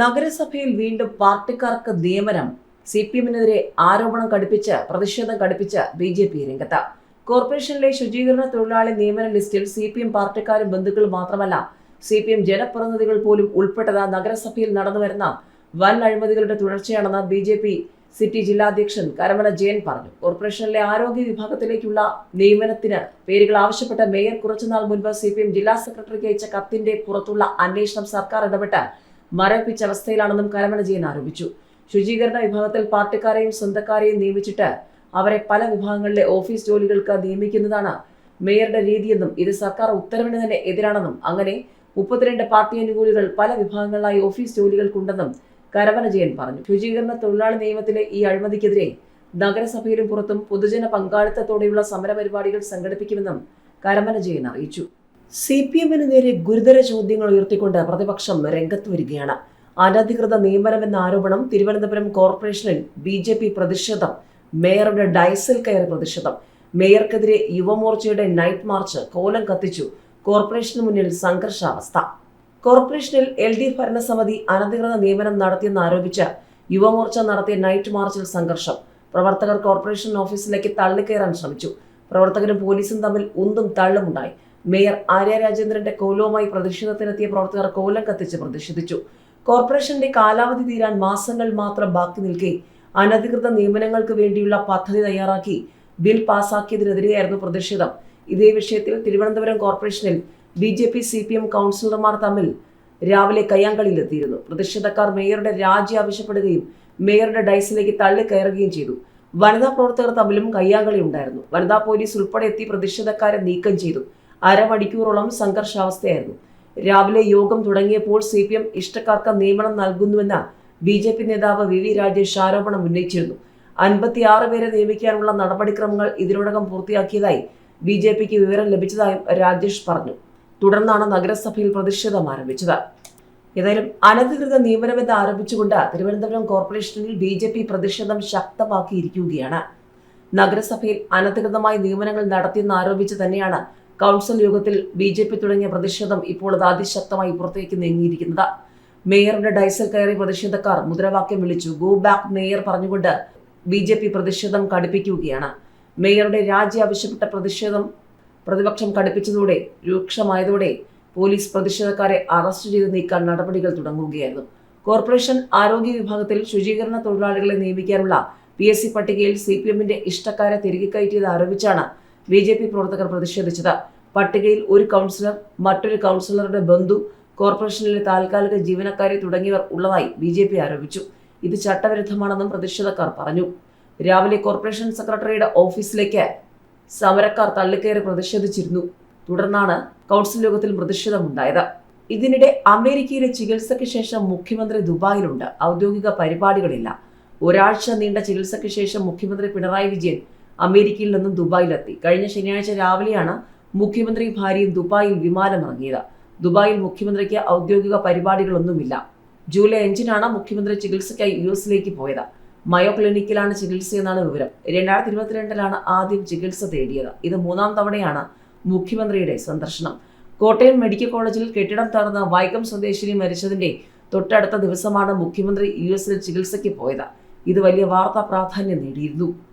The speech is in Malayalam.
നഗരസഭയിൽ വീണ്ടും പാർട്ടിക്കാർക്ക് നിയമനം. സി പി എമ്മിനെതിരെ ആരോപണം കടുപ്പിച്ച് പ്രതിഷേധം കടുപ്പിച്ച് ബി ജെ പി രംഗത്ത്. കോർപ്പറേഷനിലെ ശുചീകരണ തൊഴിലാളി നിയമന ലിസ്റ്റിൽ സി പി എം പാർട്ടിക്കാരും ബന്ധുക്കളും മാത്രമല്ല സി പി എം ജനപ്രതിനിധികൾ പോലും ഉൾപ്പെട്ടത് നഗരസഭയിൽ നടന്നുവരുന്ന വൻ അഴിമതികളുടെ തുടർച്ചയാണെന്ന് ബി ജെ പി സിറ്റി ജില്ലാധ്യക്ഷൻ കരമന ജയൻ പറഞ്ഞു. കോർപ്പറേഷനിലെ ആരോഗ്യ വിഭാഗത്തിലേക്കുള്ള നിയമനത്തിന് പേരുകൾ ആവശ്യപ്പെട്ട മേയർ കുറച്ചുനാൾ മുൻപ് സി പി എം ജില്ലാ സെക്രട്ടറിക്ക് അയച്ച കത്തിന്റെ പുറത്തുള്ള അന്വേഷണം സർക്കാർ ഇടപെട്ട് മരവിപ്പിച്ച അവസ്ഥയിലാണെന്നും കരമനജയൻ ആരോപിച്ചു. ശുചീകരണ വിഭാഗത്തിൽ പാർട്ടിക്കാരെയും സ്വന്തക്കാരെയും നിയമിച്ചിട്ട് അവരെ പല വിഭാഗങ്ങളിലെ ഓഫീസ് ജോലികൾക്ക് നിയമിക്കുന്നതാണ് മേയറുടെ രീതിയെന്നും ഇത് സർക്കാർ ഉത്തരവിന് തന്നെ എതിരാണെന്നും അങ്ങനെ മുപ്പത്തിരണ്ട് പാർട്ടി അനുകൂലികൾ പല വിഭാഗങ്ങളിലായി ഓഫീസ് ജോലികൾക്കുണ്ടെന്നും കരവന ജയൻ പറഞ്ഞു. ശുചീകരണ തൊഴിലാളി നിയമത്തിലെ ഈ അഴിമതിക്കെതിരെ നഗരസഭയിലും പുറത്തും പൊതുജന പങ്കാളിത്തത്തോടെയുള്ള സമരപരിപാടികൾ സംഘടിപ്പിക്കുമെന്നും കരമന ജയൻ അറിയിച്ചു. സി പി എമ്മിന് നേരെ ഗുരുതര ചോദ്യങ്ങൾ ഉയർത്തിക്കൊണ്ട് പ്രതിപക്ഷം രംഗത്ത് വരികയാണ്. അനധികൃത നിയമനമെന്ന ആരോപണം തിരുവനന്തപുരം കോർപ്പറേഷനിൽ ബി ജെ പി പ്രതിഷേധം മേയറുടെ ഡൈസിൽ കയറി പ്രതിഷേധം. മേയർക്കെതിരെ യുവമോർച്ചയുടെ നൈറ്റ് മാർച്ച് കോലം കത്തിച്ചു കോർപ്പറേഷന് മുന്നിൽ സംഘർഷാവസ്ഥ. കോർപ്പറേഷനിൽ എൽ ഡി ഭരണസമിതി അനധികൃത നിയമനം നടത്തിയെന്ന് ആരോപിച്ച് യുവമോർച്ച നടത്തിയ നൈറ്റ് മാർച്ചിൽ സംഘർഷം. പ്രവർത്തകർ കോർപ്പറേഷൻ ഓഫീസിലേക്ക് തള്ളിക്കയറാൻ ശ്രമിച്ചു. പ്രവർത്തകരും പോലീസും തമ്മിൽ ഉന്തും തള്ളുമുണ്ടായി. മേയർ ആര്യ രാജേന്ദ്രന്റെ കോലവുമായി പ്രതിഷേധത്തിനെത്തിയ പ്രവർത്തകർ കോലം കത്തിച്ച് പ്രതിഷേധിച്ചു. കോർപ്പറേഷന്റെ കാലാവധി തീരാൻ മാസങ്ങൾ മാത്രം ബാക്കി നിൽക്കെ അനധികൃത നിയമനങ്ങൾക്ക് വേണ്ടിയുള്ള പദ്ധതി തയ്യാറാക്കി ബിൽ പാസാക്കിയതിനെതിരെയായിരുന്നു പ്രതിഷേധം. ഇതേ വിഷയത്തിൽ തിരുവനന്തപുരം കോർപ്പറേഷനിൽ B J P C P M കൗൺസിലർമാർ തമ്മിൽ രാവിലെ കയ്യാങ്കളിയിലെത്തിയിരുന്നു. പ്രതിഷേധക്കാർ മേയറുടെ രാജി ആവശ്യപ്പെടുകയും മേയറുടെ ഡൈസിലേക്ക് തള്ളിക്കയറുകയും ചെയ്തു. വനിതാ പ്രവർത്തകർ തമ്മിലും കയ്യാങ്കളി ഉണ്ടായിരുന്നു വനിതാ പോലീസ് ഉൾപ്പെടെ എത്തി പ്രതിഷേധക്കാരെ നീക്കം ചെയ്തു. അരമണിക്കൂറോളം സംഘർഷാവസ്ഥയായിരുന്നു. രാവിലെ യോഗം തുടങ്ങിയപ്പോൾ സി പി എം ഇഷ്ടക്കാർക്ക് നിയമനം നൽകുന്നുവെന്ന് ബി ജെ പി നേതാവ് വി വി രാജേഷ് ആരോപണം ഉന്നയിച്ചിരുന്നു. അൻപത്തിയാറ് പേരെ നിയമിക്കാനുള്ള നടപടിക്രമങ്ങൾ ഇതിനോടകം പൂർത്തിയാക്കിയതായി ബി ജെ പിക്ക് വിവരം ലഭിച്ചതായും രാജേഷ് പറഞ്ഞു. തുടർന്നാണ് നഗരസഭയിൽ പ്രതിഷേധം ആരംഭിച്ചത്. ഏതായാലും അനധികൃത നിയമനമെന്ന് ആരോപിച്ചുകൊണ്ട് തിരുവനന്തപുരം കോർപ്പറേഷനിൽ ബി ജെ പി പ്രതിഷേധം ശക്തമാക്കിയിരിക്കുകയാണ്. നഗരസഭയിൽ അനധികൃതമായി നിയമനങ്ങൾ നടത്തിയെന്ന് ആരോപിച്ച് തന്നെയാണ് കൗൺസിൽ യോഗത്തിൽ ബി ജെ പി തുടങ്ങിയ പ്രതിഷേധം ഇപ്പോൾ അത് അതിശക്തമായി പുറത്തേക്ക് നീങ്ങിയിരിക്കുന്നത്. മേയറുടെ ഡൈസൽ കയറി പ്രതിഷേധക്കാർ മുദ്രാവാക്യം വിളിച്ചു. ഗോ ബാക്ക് മേയർ പറഞ്ഞുകൊണ്ട് ബി ജെ പി പ്രതിഷേധം കടുപ്പിക്കുകയാണ്. മേയറുടെ രാജി ആവശ്യപ്പെട്ട പ്രതിഷേധം പ്രതിപക്ഷം കടുപ്പിച്ചതോടെ രൂക്ഷമായതോടെ പോലീസ് പ്രതിഷേധക്കാരെ അറസ്റ്റ് ചെയ്ത് നീക്കാൻ നടപടികൾ തുടങ്ങുകയായിരുന്നു. കോർപ്പറേഷൻ ആരോഗ്യ വിഭാഗത്തിൽ ശുചീകരണ തൊഴിലാളികളെ നിയമിക്കാനുള്ള പി എസ് സി പട്ടികയിൽ സി പി എമ്മിന്റെ ഇഷ്ടക്കാരെ തിരികെ കയറ്റിയത് ആരോപിച്ചാണ് ബി ജെ പി പ്രവർത്തകർ പ്രതിഷേധിച്ചത്. പട്ടികയിൽ ഒരു കൗൺസിലർ മറ്റൊരു കൗൺസിലറുടെ ബന്ധു കോർപ്പറേഷനിലെ താൽക്കാലിക ജീവനക്കാരെ തുടങ്ങിയവർ ഉള്ളതായി ബി ജെ പി ആരോപിച്ചു. ഇത് ചട്ടവിരുദ്ധമാണെന്നും പ്രതിഷേധക്കാർ പറഞ്ഞു. രാവിലെ കോർപ്പറേഷൻ സെക്രട്ടറിയുടെ ഓഫീസിലേക്ക് സമരക്കാർ തള്ളിക്കയറി പ്രതിഷേധിച്ചിരുന്നു. തുടർന്നാണ് കൗൺസിൽ യോഗത്തിൽ പ്രതിഷേധമുണ്ടായത്. ഇതിനിടെ അമേരിക്കയിലെ ചികിത്സയ്ക്ക് ശേഷം മുഖ്യമന്ത്രി ദുബായിലുണ്ട്. ഔദ്യോഗിക പരിപാടികളില്ല. ഒരാഴ്ച നീണ്ട ചികിത്സയ്ക്ക് ശേഷം മുഖ്യമന്ത്രി പിണറായി വിജയൻ അമേരിക്കയിൽ നിന്നും ദുബായിലെത്തി. കഴിഞ്ഞ ശനിയാഴ്ച രാവിലെയാണ് മുഖ്യമന്ത്രി ഭാര്യയും ദുബായിൽ വിമാനം വിമാനമിറങ്ങിയത്. ദുബായിൽ മുഖ്യമന്ത്രിക്ക് ഔദ്യോഗിക പരിപാടികളൊന്നുമില്ല. ജൂലൈ അഞ്ചിനാണ് മുഖ്യമന്ത്രി ചികിത്സയ്ക്കായി യു എസിലേക്ക് പോയത്. മയോ ക്ലിനിക്കിലാണ് ചികിത്സയെന്നാണ് വിവരം. രണ്ടായിരത്തി ഇരുപത്തിരണ്ടിലാണ് ആദ്യം ചികിത്സ തേടിയത്. ഇത് മൂന്നാം തവണയാണ് മുഖ്യമന്ത്രിയുടെ സന്ദർശനം. കോട്ടയം മെഡിക്കൽ കോളേജിൽ കെട്ടിടം തകർന്ന വൈക്കം സ്വദേശിനി മരിച്ചതിന്റെ തൊട്ടടുത്ത ദിവസമാണ് മുഖ്യമന്ത്രി യു എസിൽ ചികിത്സയ്ക്ക് പോയത്. ഇത് വലിയ വാർത്താ പ്രാധാന്യം നേടിയിരുന്നു.